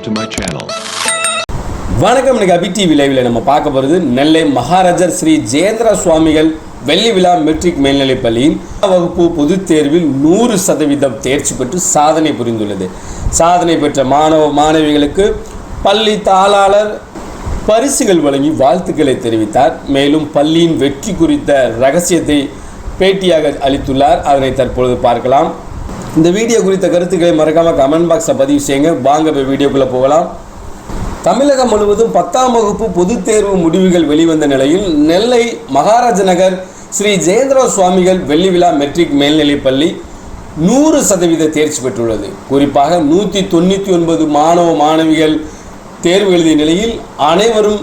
subscribe to my channel. வணக்கம் இன்னைக்கு அபி TV லைவில் நம்ம பார்க்க போகிறது நெல்லை மகாராஜர் ஸ்ரீ ஜெயேந்திர சுவாமிகள் வெள்ளி விழா மெட்ரிக் மேல்நிலைப்பள்ளியின் வகுப்பு பொதுத் தேர்வில் நூறு சதவீதம் தேர்ச்சி பெற்று சாதனை புரிந்துள்ளது. சாதனை பெற்ற மாணவ மாணவிகளுக்கு பள்ளி தாளாளர் பரிசுகள் வழங்கி வாழ்த்துக்களை தெரிவித்தார். மேலும் பள்ளியின் வெற்றி குறித்த ரகசியத்தை பேட்டியாக அளித்துள்ளார். அதனை தற்பொழுது பார்க்கலாம். இந்த வீடியோ குறித்த கருத்துக்களை மறக்காமல் கமெண்ட் பாக்ஸில் பதிவு செய்யுங்க. வாங்க இப்போ வீடியோக்குள்ளே போகலாம். தமிழகம் முழுவதும் பத்தாம் வகுப்பு பொதுத் தேர்வு முடிவுகள் வெளிவந்த நிலையில் நெல்லை மகாராஜ நகர் ஸ்ரீ ஜெயேந்திர சுவாமிகள் வெள்ளி விழா மெட்ரிக் மேல்நிலைப் பள்ளி நூறு சதவீத தேர்ச்சி பெற்றுள்ளது. குறிப்பாக நூற்றி தொண்ணூற்றி ஒன்பது மாணவ மாணவிகள் தேர்வு எழுதிய நிலையில் அனைவரும்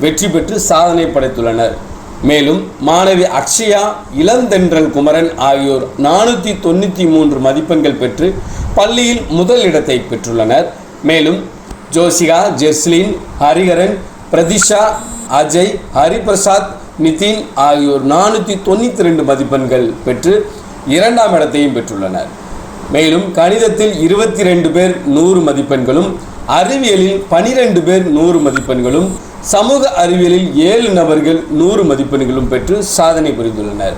வெற்றி பெற்று சாதனை படைத்துள்ளனர். மேலும் மாணவி அக்ஷயா இளந்தென்றல் குமரன் ஆகியோர் நானூற்றி தொண்ணூற்றி மூன்று மதிப்பெண்கள் பெற்று பள்ளியில் முதல் இடத்தை பெற்றுள்ளனர். மேலும் ஜோசிகா ஜெஸ்லின் ஹரிஹரன் பிரதிஷா அஜய் ஹரிபிரசாத் நிதின் ஆகியோர் நானூற்றி தொண்ணூற்றி ரெண்டு மதிப்பெண்கள் பெற்று இரண்டாம் இடத்தையும் பெற்றுள்ளனர். மேலும் கணிதத்தில் இருபத்தி ரெண்டு பேர் நூறு மதிப்பெண்களும் அறிவியலில் பனிரெண்டு பேர் நூறு மதிப்பெண்களும் சமூக அறிவியலில் ஏழு நபர்கள் நூறு மதிப்பெண்களும் பெற்று சாதனை புரிந்துள்ளனர்.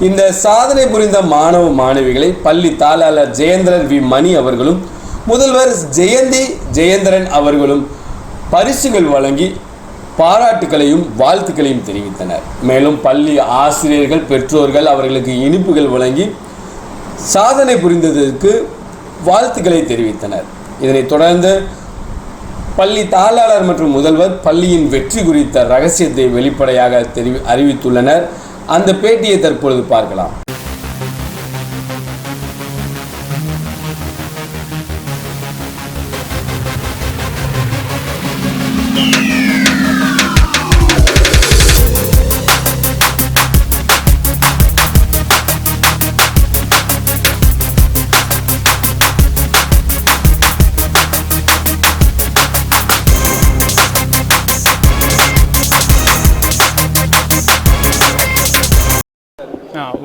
இந்த சாதனை புரிந்த மாணவ மாணவிகளை பள்ளி தாளாளர் ஜெயேந்திரன் வி. மணி அவர்களும் முதல்வர் ஜெயந்தி ஜெயேந்திரன் அவர்களும் பரிசுகள் வழங்கி பாராட்டுகளையும் வாழ்த்துக்களையும் தெரிவித்தனர். மேலும் பள்ளி ஆசிரியர்கள் பெற்றோர்கள் அவர்களுக்கு இனிப்புகள் வழங்கி சாதனை புரிந்ததற்கு வாழ்த்துக்களை தெரிவித்தனர். இதனைத் தொடர்ந்து பள்ளி தாளாளர் மற்றும் முதல்வர் பள்ளியின் வெற்றி குறித்த ரகசியத்தை வெளிப்படையாக தெரிவி அறிவித்துள்ளனர். அந்த பேட்டியை தற்பொழுது பார்க்கலாம்.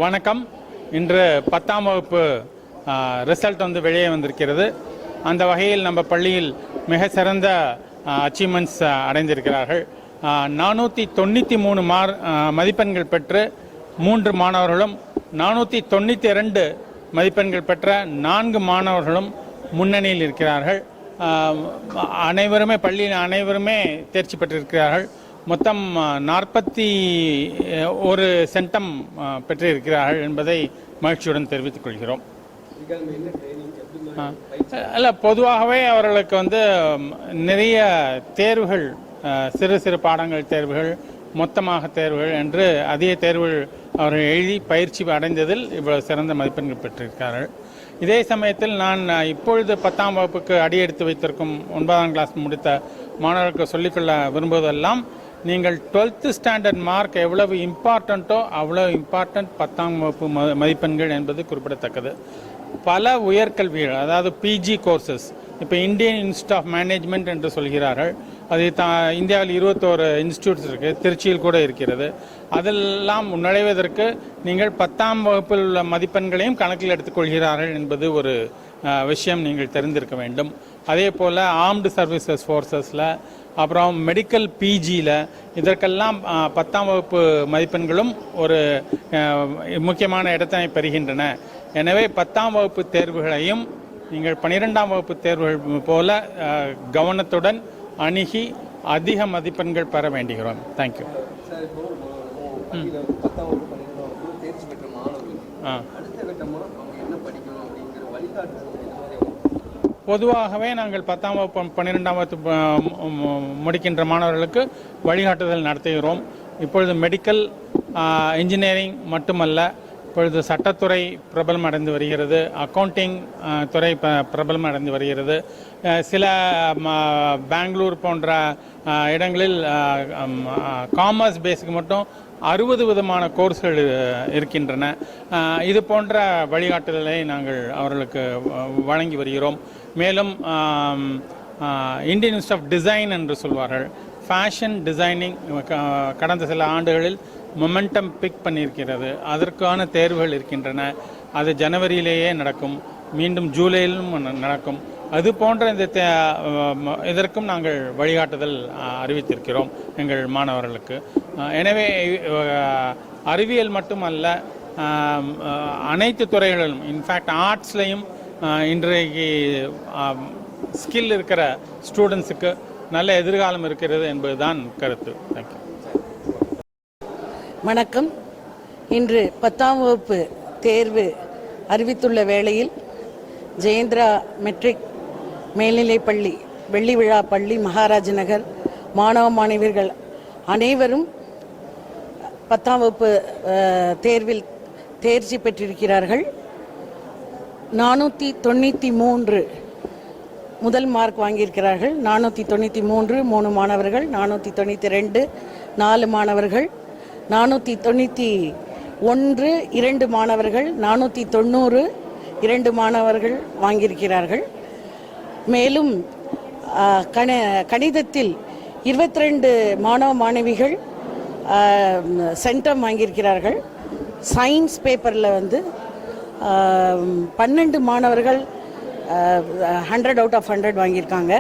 வணக்கம். இன்று பத்தாம் வகுப்பு ரிசல்ட் வந்து வெளியே வந்திருக்கிறது. அந்த வகையில் நம்ம பள்ளியில் மிக சிறந்த அச்சீவ்மெண்ட்ஸ் அடைந்திருக்கிறார்கள். நானூற்றி தொண்ணூற்றி மூணு மார் மதிப்பெண்கள் பெற்று மூன்று மாணவர்களும் நானூற்றி தொண்ணூற்றி ரெண்டு மதிப்பெண்கள் பெற்ற நான்கு மாணவர்களும் முன்னணியில் இருக்கிறார்கள். அனைவருமே பள்ளியில் அனைவருமே தேர்ச்சி பெற்றிருக்கிறார்கள். மொத்தம் நாற்பத்தி ஒரு சென்டம் பெற்றிருக்கிறார்கள் என்பதை மகிழ்ச்சியுடன் தெரிவித்துக் கொள்கிறோம். அல்ல பொதுவாகவே அவர்களுக்கு வந்து நிறைய தேர்வுகள் சிறு சிறு பாடங்கள் தேர்வுகள் மொத்தமாக தேர்வுகள் என்று அதிக தேர்வுகள் அவர்கள் எழுதி பயிற்சி அடைந்ததில் இவ்வளவு சிறந்த மதிப்பெண்கள் பெற்றிருக்கிறார்கள். இதே சமயத்தில் நான் இப்பொழுது பத்தாம் வகுப்புக்கு அடியெடுத்து வைத்திருக்கும் ஒன்பதாம் கிளாஸ் முடித்த மாணவர்களுக்கு சொல்லிக்கொள்ள விரும்புவதெல்லாம் நீங்கள் 12th ஸ்டாண்டர்ட் மார்க் எவ்வளவு இம்பார்ட்டண்ட்டோ அவ்வளோ இம்பார்ட்டன்ட் பத்தாம் வகுப்பு ம மதிப்பெண்கள் என்பது குறிப்பிடத்தக்கது. பல உயர்கல்விகள் அதாவது பிஜி கோர்சஸ் இப்போ இந்தியன் இன்ஸ்டியூட் ஆஃப் மேனேஜ்மெண்ட் என்று சொல்கிறார்கள். அது தா இந்தியாவில் இருபத்தோரு இன்ஸ்டியூட்ஸ் இருக்குது திருச்சியில் கூட இருக்கிறது. அதெல்லாம் நுழைவதற்கு நீங்கள் பத்தாம் வகுப்பில் உள்ள மதிப்பெண்களையும் கணக்கில் எடுத்துக்கொள்கிறார்கள் என்பது ஒரு விஷயம் நீங்கள் தெரிந்திருக்க வேண்டும். அதே போல் ஆர்ம்டு சர்வீசஸ் ஃபோர்ஸஸில் அப்புறம் மெடிக்கல் பிஜியில் இதற்கெல்லாம் பத்தாம் வகுப்பு மதிப்பெண்களும் ஒரு முக்கியமான இடத்தினை பெறுகின்றன. எனவே பத்தாம் வகுப்பு தேர்வுகளையும் நீங்கள் பன்னிரெண்டாம் வகுப்பு தேர்வுகள் போல கவனத்துடன் அணுகி அதிக மதிப்பெண்கள் பெற வேண்டுகிறோம். தேங்க்யூ ஆ பொதுவாகவே நாங்கள் பத்தாம் வகுப்பு பன்னிரெண்டாம் வகுப்பு முடிக்கின்ற மாணவர்களுக்கு வழிகாட்டுதல் நடத்துகிறோம். இப்பொழுது மெடிக்கல் இன்ஜினியரிங் மட்டுமல்ல இப்பொழுது சட்டத்துறை பிரபலம் அடைந்து வருகிறது. அக்கவுண்டிங் துறை ப- பிரபலம் அடைந்து வருகிறது. சில பெங்களூர் போன்ற இடங்களில் காமர்ஸ் பேஸுக்கு மட்டும் அறுபது விதமான கோர்ஸ்கள் இருக்கின்றன. இது போன்ற வழிகாட்டுதலை நாங்கள் அவர்களுக்கு வழங்கி வருகிறோம். மேலும் இந்தியன் இன்ஸ்ட் ஆஃப் டிசைன் என்று சொல்வார்கள். ஃபேஷன் டிசைனிங் கடந்த சில ஆண்டுகளில் மொமெண்டம் பிக் பண்ணியிருக்கிறது. அதற்கான தேர்வுகள் இருக்கின்றன. அது ஜனவரியிலேயே நடக்கும். மீண்டும் ஜூலையிலும் ந- நடக்கும். அது போன்ற இந்த தே- இதற்கும் நாங்கள் வழிகாட்டுதல் அறிவித்திருக்கிறோம் எங்கள் மாணவர்களுக்கு. எனவே அறிவியல் மட்டுமல்ல அனைத்து துறைகளிலும் இன்ஃபேக்ட் ஆர்ட்ஸ்லையும் இன்றைக்கு ஸ்கில் இருக்கிற ஸ்டூடெண்ட்ஸுக்கு நல்ல எதிர்காலம் இருக்கிறது என்பதுதான் கருத்து. தேங்க்யூ வணக்கம். இன்று பத்தாம் வகுப்பு தேர்வு அறிவித்துள்ள வேளையில் ஜெயேந்திரா மெட்ரிக் மேல்நிலைப்பள்ளி வெள்ளி விழா பள்ளி மகாராஜ் நகர் மாணவ மாணவியர்கள் அனைவரும் பத்தாம் வகுப்பு தேர்வில் தேர்ச்சி பெற்றிருக்கிறார்கள். நானூற்றி தொண்ணூற்றி மூன்று முதல் மார்க் வாங்கியிருக்கிறார்கள். நானூற்றி தொண்ணூற்றி மூன்று மூணு மாணவர்கள். நானூற்றி தொண்ணூற்றி ரெண்டு நாலு மாணவர்கள். நானூற்றி தொண்ணூற்றி ஒன்று இரண்டு மாணவர்கள். நானூற்றி தொண்ணூறு இரண்டு மாணவர்கள் வாங்கியிருக்கிறார்கள். மேலும் கண கணிதத்தில் 22 மாணவ மாணவிகள் சென்டம் வாங்கியிருக்கிறார்கள். சயின்ஸ் பேப்பரில் வந்து பன்னெண்டு மாணவர்கள் ஹண்ட்ரட் அவுட் ஆஃப் ஹண்ட்ரட் வாங்கியிருக்காங்க.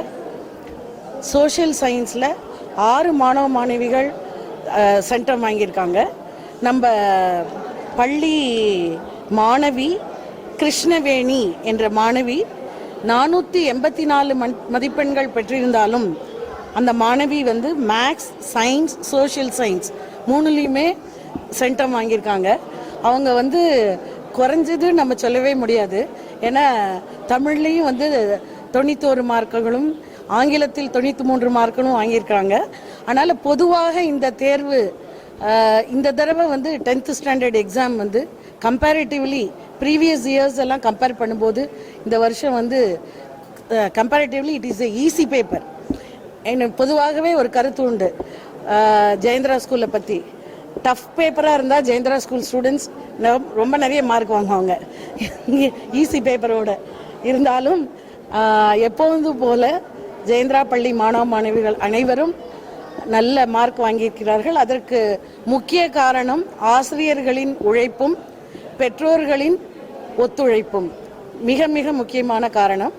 சோஷியல் சயின்ஸில் ஆறு மாணவ மாணவிகள் சென்டம் வாங்கியிருக்காங்க. நம்ம பள்ளி மாணவி கிருஷ்ணவேணி என்ற மாணவி நானூற்றி எண்பத்தி நாலு மண் மதிப்பெண்கள் பெற்றிருந்தாலும் அந்த மாணவி வந்து மேக்ஸ் சயின்ஸ் சோஷியல் சயின்ஸ் மூணுலேயுமே சென்டம் வாங்கியிருக்காங்க. அவங்க வந்து குறைஞ்சது நம்ம சொல்லவே முடியாது. ஏன்னா தமிழ்லேயும் வந்து தொண்ணூத்தோரு மார்க்குகளும் ஆங்கிலத்தில் தொண்ணூற்றி மூன்று மார்க்குகளும் வாங்கியிருக்காங்க அதனால் பொதுவாக இந்த தேர்வு இந்த தடவை வந்து டென்த்து ஸ்டாண்டர்ட் எக்ஸாம் வந்து கம்பேரிட்டிவ்லி ப்ரீவியஸ் இயர்ஸ் எல்லாம் கம்பேர் பண்ணும்போது இந்த வருஷம் வந்து comparatively it is a easy paper. எனக்கு பொதுவாகவே ஒரு கருத்து உண்டு. ஜெயந்திரா ஸ்கூலை பற்றி டஃப் பேப்பராக இருந்தால் ஜெயந்திரா ஸ்கூல் ஸ்டூடெண்ட்ஸ் ரொம்ப நிறைய மார்க் வாங்குவாங்க. ஈஸி பேப்பரோட இருந்தாலும் எப்போது போல ஜெயந்திரா பள்ளி மாணவ மாணவிகள் அனைவரும் நல்ல மார்க் வாங்கியிருக்கிறார்கள். அதற்கு முக்கிய காரணம் ஆசிரியர்களின் உழைப்பும் பெற்றோர்களின் ஒத்துழைப்பும். மிக மிக முக்கியமான காரணம்.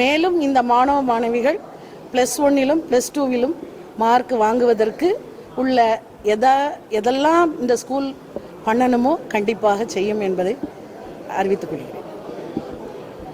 மேலும் இந்த மாணவ மாணவிகள் ப்ளஸ் ஒன்னிலும் ப்ளஸ் டூவிலும் மார்க் வாங்குவதற்கு உள்ள எதா எதெல்லாம் இந்த ஸ்கூல் பண்ணணுமோ கண்டிப்பாக செய்யும் என்பதை அறிவித்துக் கொள்கிறேன்.